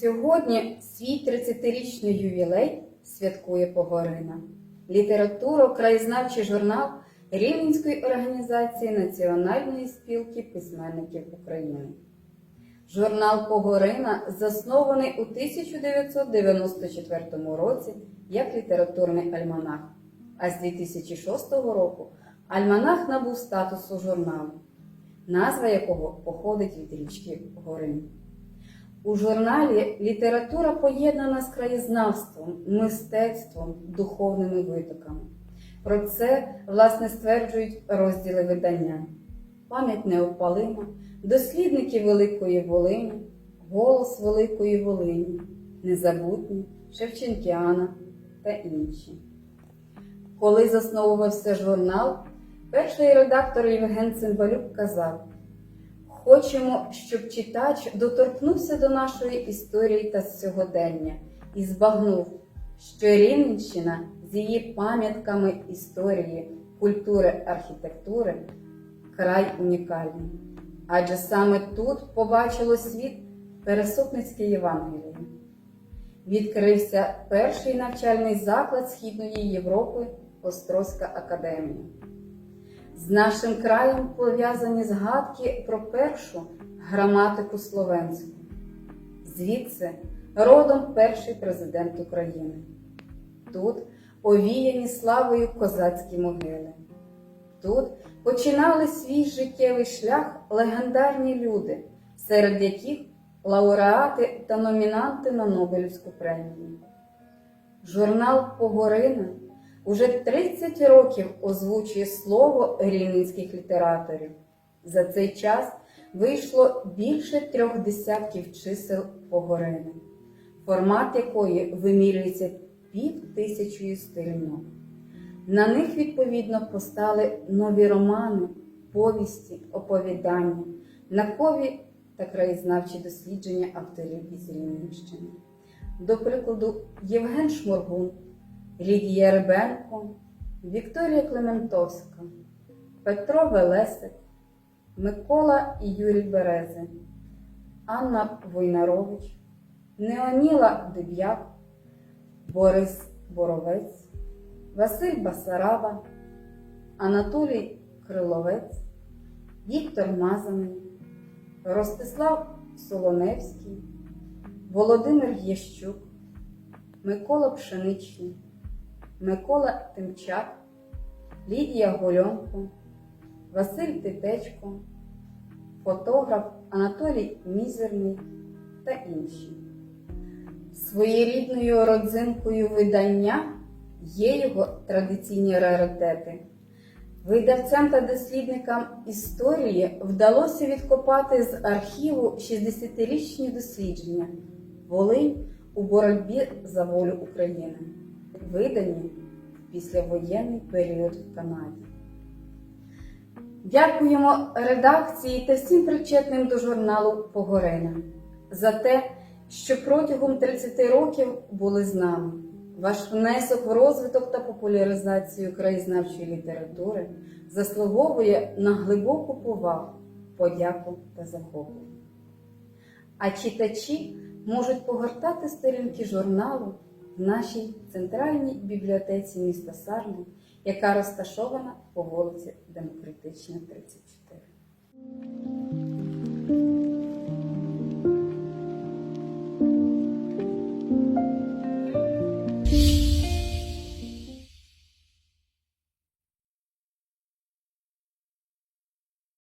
Сьогодні свій 30-річний ювілей святкує Погорина. Літературо краєзнавчий журнал Рівненської організації Національної спілки письменників України. Журнал Погорина заснований у 1994 році як літературний альманах, а з 2006 року альманах набув статусу журналу, назва якого походить від річки Горин. У журналі література поєднана з краєзнавством, мистецтвом, духовними витоками. Про це, власне, стверджують розділи видання. Пам'ять неопалима, дослідники Великої Волині, голос Великої Волині, Незабутні, Шевченкіана та інші. Коли засновувався журнал, перший редактор Євген Цимбалюк казав: Хочемо, щоб читач доторкнувся до нашої історії та сьогодення і збагнув, що Рівненщина з її пам'ятками історії, культури, архітектури край унікальний. Адже саме тут побачило світ Пересопницьке Євангеліє. Відкрився перший навчальний заклад Східної Європи Острозька академія. З нашим краєм пов'язані згадки про першу граматику словенську. Звідси родом перший президент України. Тут овіяні славою козацькі могили. Тут починали свій життєвий шлях легендарні люди, серед яких лауреати та номінанти на Нобелівську премію. Журнал Погорина уже 30 років озвучує слово рівненських літераторів. За цей час вийшло більше трьох десятків чисел Погорини, формат якої вимірюється пів тисячою сторінок. На них, відповідно, постали нові романи, повісті, оповідання, наукові та краєзнавчі дослідження авторів із Рівненщини. До прикладу, Євген Шморгун, Лідія Рибенко, Вікторія Клементовська, Петро Велесик, Микола і Юрій Берези, Анна Войнарович, Неоніла Деб'як, Борис Боровець, Василь Басарава, Анатолій Криловець, Віктор Мазаний, Ростислав Солоневський, Володимир Єщук, Микола Пшеничний, Микола Тимчак, Лідія Гольонко, Василь Титечко, фотограф Анатолій Мізерний та інші. Своєрідною родзинкою видання є його традиційні раритети. Видавцям та дослідникам історії вдалося відкопати з архіву 60-річні дослідження Волинь у боротьбі за волю України, видані в післявоєнний період в Канаді. Дякуємо редакції та всім причетним до журналу Погорина за те, що протягом 30 років були з нами. Ваш внесок в розвиток та популяризацію краєзнавчої літератури заслуговує на глибоку повагу, подяку та захоплення. А читачі можуть погортати сторінки журналу в нашій центральній бібліотеці міста Сарни, яка розташована по вулиці Демократична, 34.